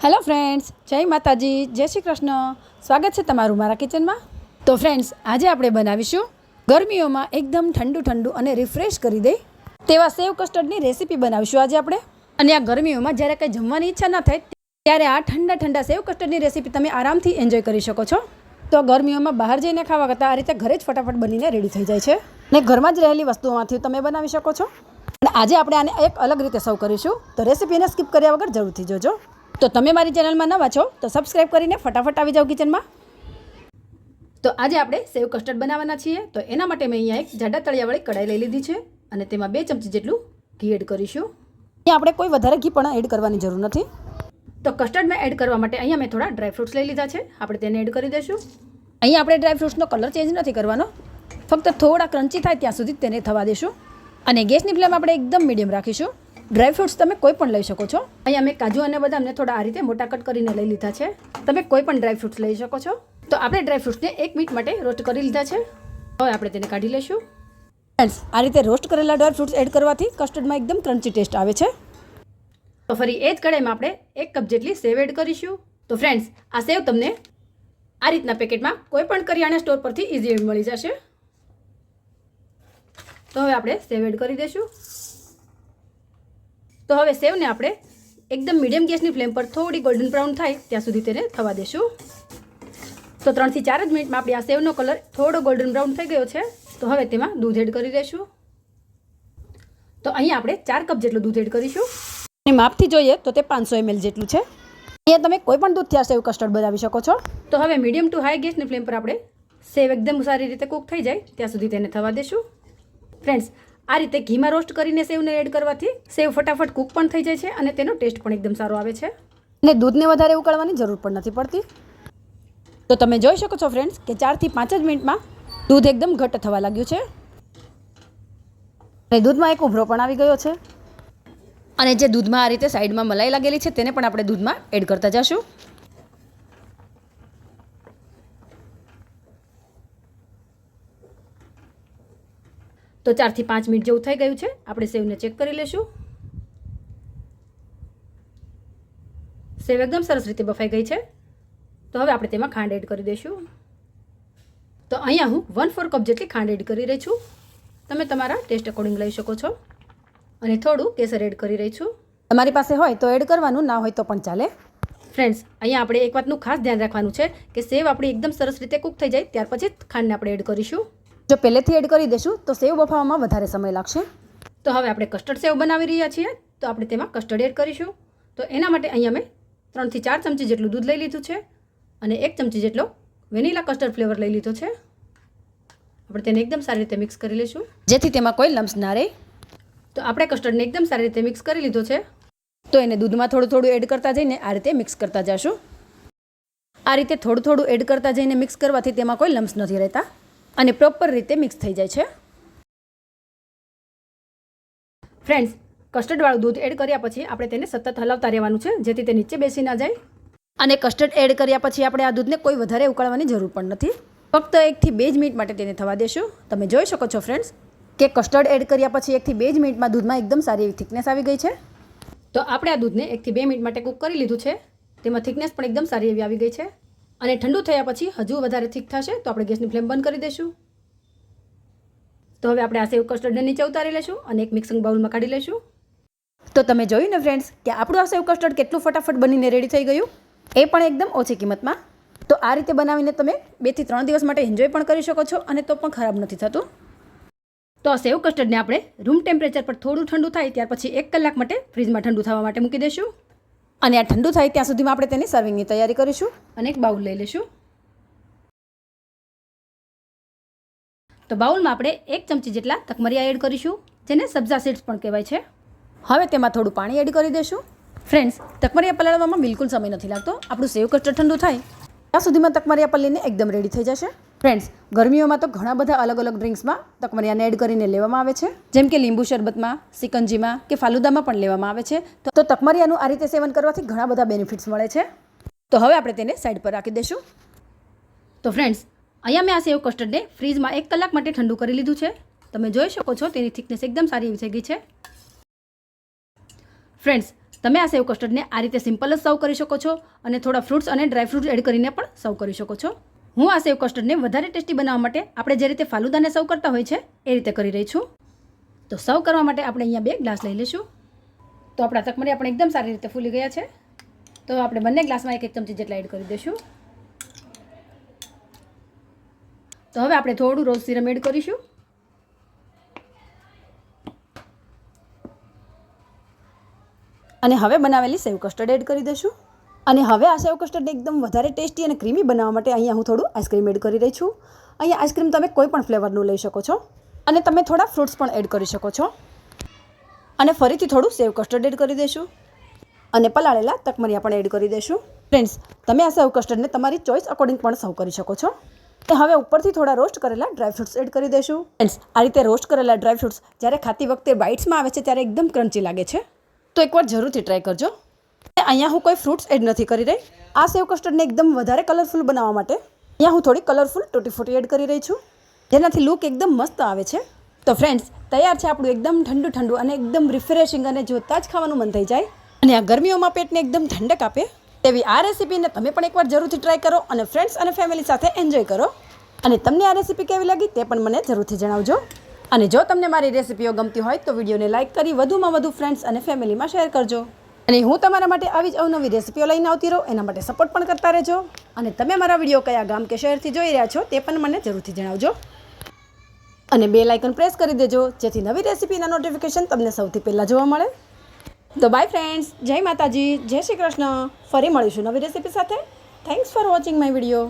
Hello friends જય માતાજી. જય શ્રી કૃષ્ણ. સ્વાગત છે તમારું મારા કિચનમાં. તો ફ્રેન્ડ્સ આજે આપણે બનાવીશું ગરમીઓમાં એકદમ ઠંડુ ઠંડુ અને રિફ્રેશ કરી દે તેવા સેવ કસ્ટર્ડની રેસીપી બનાવીશું આજે આપણે. અને આ ગરમીઓમાં જ્યારે કંઈ જમવાની ઈચ્છા ના થાય ત્યારે આ ઠંડા ઠંડા સેવ કસ્ટર્ડની રેસીપી તમે આરામથી એન્જોય કરી શકો છો. તો ગરમીઓમાં બહાર જઈને ખાવા કરતાં આ રીતે ઘરે જ ફટાફટ બનીને રેડી થઈ જાય છે. ને ઘરમાં જ રહેલી વસ્તુઓમાંથી તમે બનાવી શકો છો. અને આજે આપણે આને એક અલગ રીતે સર્વ કરીશું. તો રેસીપીને સ્કીપ કર્યા વગર જરૂરથી જોજો. તો તમે મારી ચેનલમાં નવા છો તો સબસ્ક્રાઈબ કરીને ફટાફટ આવી જાઓ કિચનમાં તો આજે આપણે સેવ કસ્ટર્ડ બનાવવાના છીએ. તો એના માટે મેં અહીંયા એક જાડા તળિયાવાળી કઢાઈ લઈ લીધી છે અને તેમાં બે ચમચી જેટલું ઘી એડ કરીશું. અહીંયા આપણે કોઈ વધારે ઘી પણ એડ કરવાની જરૂર નથી. તો કસ્ટર્ડમાં એડ કરવા માટે અહીંયા મેં થોડા ડ્રાયફ્રૂટ્સ લઈ લીધા છે. આપણે તેને એડ કરી દઈશું. અહીંયા આપણે ડ્રાયફ્રૂટ્સનો કલર ચેન્જ નથી કરવાનો. ફક્ત થોડા ક્રન્ચી થાય ત્યાં સુધી તેને થવા દેશું. અને ગેસની ફ્લેમ આપણે એકદમ મીડિયમ રાખીશું. ડ્રાયફ્રૂટ્સ તમે કોઈ પણ લઈ શકો છો. અહીંયા મેં કાજુ અને બદામને થોડા આ રીતે મોટા કટ કરીને લઈ લીધા છે. તમે કોઈ પણ ડ્રાય ફ્રૂટ્સ લઈ શકો છો. તો આપણે ડ્રાયફ્રૂટ્સને એક મિનિટ માટે રોસ્ટ કરી લીધા છે. હવે આપણે તેને કાઢી લઈશું. ફ્રેન્ડ્સ આ રીતે રોસ્ટ કરેલા ડ્રાયફ્રૂટ્સ એડ કરવાથી કસ્ટર્ડમાં એકદમ ક્રન્ચી ટેસ્ટ આવે છે. તો ફરી એ જ કઢાઈમાં આપણે એક કપ જેટલી સેવ એડ કરીશું. તો ફ્રેન્ડ્સ આ સેવ તમને આ રીતના પેકેટમાં કોઈ પણ કરિયાણા સ્ટોર પરથી ઇઝી મળી જશે. તો હવે આપણે સેવ એડ કરી દઈશું. તો હવે સેવને આપણે એકદમ મીડિયમ ગેસની ફ્લેમ પર થોડી ગોલ્ડન બ્રાઉન થાય ત્યાં સુધી તેને થવા દેશું. તો ત્રણથી ચાર જ મિનિટમાં આપણી આ સેવનો કલર થોડો ગોલ્ડન બ્રાઉન થઈ ગયો છે. તો હવે તેમાં દૂધ એડ કરી દઈશું. તો અહીંયા આપણે ચાર કપ જેટલું દૂધ એડ કરીશું. અને માપથી જોઈએ તો તે પાંચસો એમએલ જેટલું છે. અહીંયા તમે કોઈ પણ દૂધથી આ સેવ કસ્ટર્ડ બનાવી શકો છો. તો હવે મીડિયમ ટુ હાઈ ગેસની ફ્લેમ પર આપણે સેવ એકદમ સારી રીતે કૂક થઈ જાય ત્યાં સુધી તેને થવા દેશું. ફ્રેન્ડ્સ આ રીતે ઘીમાં રોસ્ટ કરીને સેવને એડ કરવાથી સેવ ફટાફટ કૂક પણ થઈ જાય છે અને તેનો ટેસ્ટ પણ એકદમ સારો આવે છે. અને દૂધને વધારે ઉકાળવાની જરૂર પણ નથી પડતી. તો તમે જોઈ શકો છો ફ્રેન્ડ્સ કે ચારથી પાંચ જ મિનિટમાં દૂધ એકદમ ઘટ્ટ થવા લાગ્યું છે. અને દૂધમાં એક ઉભરો પણ આવી ગયો છે. અને જે દૂધમાં આ રીતે સાઈડમાં મલાઈ લાગેલી છે તેને પણ આપણે દૂધમાં એડ કરતા જશું. તો ચારથી પાંચ મિનિટ જેવું થઈ ગયું છે. આપણે સેવને ચેક કરી લેશું. સેવ એકદમ સરસ રીતે બફાઈ ગઈ છે. તો હવે આપણે તેમાં ખાંડ એડ કરી દઈશું. તો અહીંયા હું વન ફોર કપ જેટલી ખાંડ એડ કરી રહી છું. તમે તમારા ટેસ્ટ અકોર્ડિંગ લઈ શકો છો. અને થોડું કેસર એડ કરી રહી છું. તમારી પાસે હોય તો એડ કરવાનું ના હોય તો પણ ચાલે. ફ્રેન્ડ્સ અહીંયા આપણે એક વાતનું ખાસ ધ્યાન રાખવાનું છે કે સેવ આપણી એકદમ સરસ રીતે કૂક થઈ જાય ત્યાર પછી ખાંડને આપણે એડ કરીશું. જો પહેલેથી એડ કરી દઈશું તો સેવ બફાવવામાં વધારે સમય લાગશે. તો હવે આપણે કસ્ટર્ડ સેવ બનાવી રહ્યા છીએ તો આપણે તેમાં કસ્ટર્ડ એડ કરીશું. તો એના માટે અહીંયા મેં ત્રણથી ચાર ચમચી જેટલું દૂધ લઈ લીધું છે અને એક ચમચી જેટલો વેનીલા કસ્ટર્ડ ફ્લેવર લઈ લીધો છે. આપણે તેને એકદમ સારી રીતે મિક્સ કરી લઈશું. જેથી તેમાં કોઈ લમ્સ ના રહે. તો આપણે કસ્ટર્ડને એકદમ સારી રીતે મિક્સ કરી લીધો છે. તો એને દૂધમાં થોડું થોડું એડ કરતા જઈને આ રીતે મિક્સ કરતા જશું. આ રીતે થોડું થોડું એડ કરતા જઈને મિક્સ કરવાથી તેમાં કોઈ લમ્સ નથી રહેતા. અને પ્રોપર રીતે મિક્સ થઈ જાય છે. ફ્રેન્ડ્સ કસ્ટર્ડવાળું દૂધ એડ કર્યા પછી આપણે તેને સતત હલાવતા રહેવાનું છે, જેથી તે નીચે બેસી ના જાય. અને કસ્ટર્ડ એડ કર્યા પછી આપણે આ દૂધને કોઈ વધારે ઉકાળવાની જરૂર પણ નથી. ફક્ત એકથી બે જ મિનિટ માટે તેને થવા દેશું. તમે જોઈ શકો છો ફ્રેન્ડ્સ કે કસ્ટર્ડ એડ કર્યા પછી એકથી બે જ મિનિટમાં દૂધમાં એકદમ સારી એવી થિકનેસ આવી ગઈ છે. તો આપણે આ દૂધને એકથી બે મિનિટ માટે કૂક કરી લીધું છે. તેમાં થિકનેસ પણ એકદમ સારી એવી આવી ગઈ છે. અને ઠંડુ થયા પછી હજુ વધારે થીક થશે, તો આપણે ગેસની ફ્લેમ બંધ કરી દઈશું. તો હવે આપણે આ સેવ કસ્ટર્ડને નીચે ઉતારી લઈશું અને એક મિક્સિંગ બાઉલમાં કાઢી લઈશું. તો તમે જોયું ને ફ્રેન્ડ્સ કે આપણું આ સેવ કસ્ટર્ડ કેટલું ફટાફટ બનીને રેડી થઈ ગયું? એ પણ એકદમ ઓછી કિંમતમાં. તો આ રીતે બનાવીને તમે બેથી ત્રણ દિવસ માટે એન્જોય પણ કરી શકો છો અને તો પણ ખરાબ નથી થતું. તો આ સેવ કસ્ટર્ડને આપણે રૂમ ટેમ્પરેચર પર થોડું ઠંડુ થાય ત્યાર પછી એક કલાક માટે ફ્રીજમાં ઠંડુ થવા માટે મૂકી દઈશું. અને આ ઠંડુ થાય ત્યાં સુધીમાં આપણે તેની સર્વિંગની તૈયારી કરીશું. અને એક બાઉલ લઈ લઈશું. તો બાઉલમાં આપણે એક ચમચી જેટલા તકમરિયા એડ કરીશું જેને સબ્ઝા સીડ્સ પણ કહેવાય છે. હવે તેમાં થોડું પાણી એડ કરી દઈશું. ફ્રેન્ડ્સ તકમરિયા પલાળવામાં બિલકુલ સમય નથી લાગતો. આપણું સેવ કસ્ટર્ડ ઠંડુ થાય. ત્યાં સુધીમાં તકમરિયા પલ્લીને એકદમ રેડી થઈ જશે. ફ્રેન્ડ્સ ગરમીઓમાં તો ઘણા બધા અલગ અલગ ડ્રિંક્સમાં તકમરિયાને એડ કરીને લેવામાં આવે છે. જેમ કે લીંબુ શરબતમાં, સિકંજીમાં કે ફાલુદામાં પણ લેવામાં આવે છે. તો તકમરિયાનું આ રીતે સેવન કરવાથી ઘણા બધા બેનિફિટ્સ મળે છે. તો હવે આપણે તેને સાઈડ પર રાખી દઈશું. તો ફ્રેન્ડ્સ અહીંયા મેં આ સેવ કસ્ટર્ડને ફ્રીજમાં એક કલાક માટે ઠંડુ કરી લીધું છે. તમે જોઈ શકો છો તેની થિકનેસ એકદમ સારી એવી થઈ ગઈ છે. ફ્રેન્ડ્સ તમે આ સેવ કસ્ટર્ડને આ રીતે સિમ્પલ જ સર્વ કરી શકો છો અને થોડા ફ્રૂટ્સ અને ડ્રાય ફ્રૂટ્સ એડ કરીને પણ સર્વ કરી શકો છો. હું આ સેવ કસ્ટર્ડને વધારે ટેસ્ટી બનાવવા માટે આપણે જે રીતે ફાલુદાને સર્વ કરતા હોય છે, એ રીતે કરી રહી છું. તો સર્વ કરવા માટે આપણે અહીંયા બે ગ્લાસ લઈ લઈશું. તો આપણા તકમરી આપણે એકદમ સારી રીતે ફૂલી ગયા છે. તો આપણે બંને ગ્લાસમાં એક એક ચમચી જેટલા એડ કરી દઈશું. તો હવે આપણે થોડું રોઝ સિરમ એડ કરીશું. અને હવે બનાવેલી સેવ કસ્ટર્ડ એડ કરી દઈશું. અને હવે આ સેવ કસ્ટર્ડ એકદમ વધારે ટેસ્ટી અને ક્રીમી બનાવવા માટે અહીંયા હું થોડું આઈસ્ક્રીમ એડ કરી રહી છું. અહીંયા આઈસ્ક્રીમ તમે કોઈ પણ ફ્લેવરનું લઈ શકો છો. અને તમે થોડા ફ્રૂટ્સ પણ એડ કરી શકો છો. અને ફરીથી થોડું સેવ કસ્ટર્ડ એડ કરી દઈશું. અને પલાળેલા તકમરિયા પણ એડ કરી દઈશું. ફ્રેન્ડ્સ તમે આ સેવ કસ્ટર્ડને તમારી ચોઈસ અકોર્ડિંગ પણ સર્વ કરી શકો છો. અને હવે ઉપરથી થોડા રોસ્ટ કરેલા ડ્રાય ફ્રૂટ્સ એડ કરી દઈશું. ફ્રેન્ડ્સ આ રીતે રોસ્ટ કરેલા ડ્રાય ફ્રૂટ્સ જ્યારે ખાતી વખતે બાઇટ્સમાં આવે છે ત્યારે એકદમ ક્રન્ચી લાગે છે. તો એકવાર જરૂરથી ટ્રાય કરજો. અહીંયા હું કોઈ ફ્રૂટ્સ એડ નથી કરી રહી. આ સેવ કસ્ટર્ડને એકદમ વધારે કલરફુલ બનાવવા માટે અહીંયા હું થોડી કલરફુલ ટૂટી ફૂટી એડ કરી રહી છું. જેનાથી લુક એકદમ મસ્ત આવે છે. તો ફ્રેન્ડ્સ તૈયાર છે આપણું એકદમ ઠંડુ ઠંડુ અને એકદમ રિફ્રેશિંગ અને જોતાં જ ખાવાનું મન થઈ જાય. અને આ ગરમીઓમાં પેટને એકદમ ઠંડક આપે. તેવી આ રેસીપીને તમે પણ એકવાર જરૂરથી ટ્રાય કરો અને ફ્રેન્ડ્સ અને ફેમિલી સાથે એન્જોય કરો. અને તમને આ રેસીપી કેવી લાગી તે પણ મને જરૂરથી જણાવજો. અને જો તમને મારી રેસિપીઓ ગમતી હોય તો વિડીયોને લાઇક કરી વધુમાં વધુ ફ્રેન્ડ્સ અને ફેમિલીમાં શેર કરજો. અને હું તમારા માટે આવી જ અવનવી રેસીપીઓ લઈને આવતી રહું, એના માટે સપોર્ટ પણ કરતા રહેજો. અને તમે મારા વીડિયો કયા ગામ કે શહેરથી જોઈ રહ્યા છો તે પણ મને જરૂરથી જણાવજો. અને બે લાઇકન પ્રેસ કરી દેજો, જેથી નવી રેસીપીના નોટિફિકેશન તમને સૌથી પહેલાં જોવા મળે. તો બાય ફ્રેન્ડ્સ જય માતાજી, જય શ્રી કૃષ્ણ. ફરી મળીશું નવી રેસીપી સાથે. Thanks for watching my video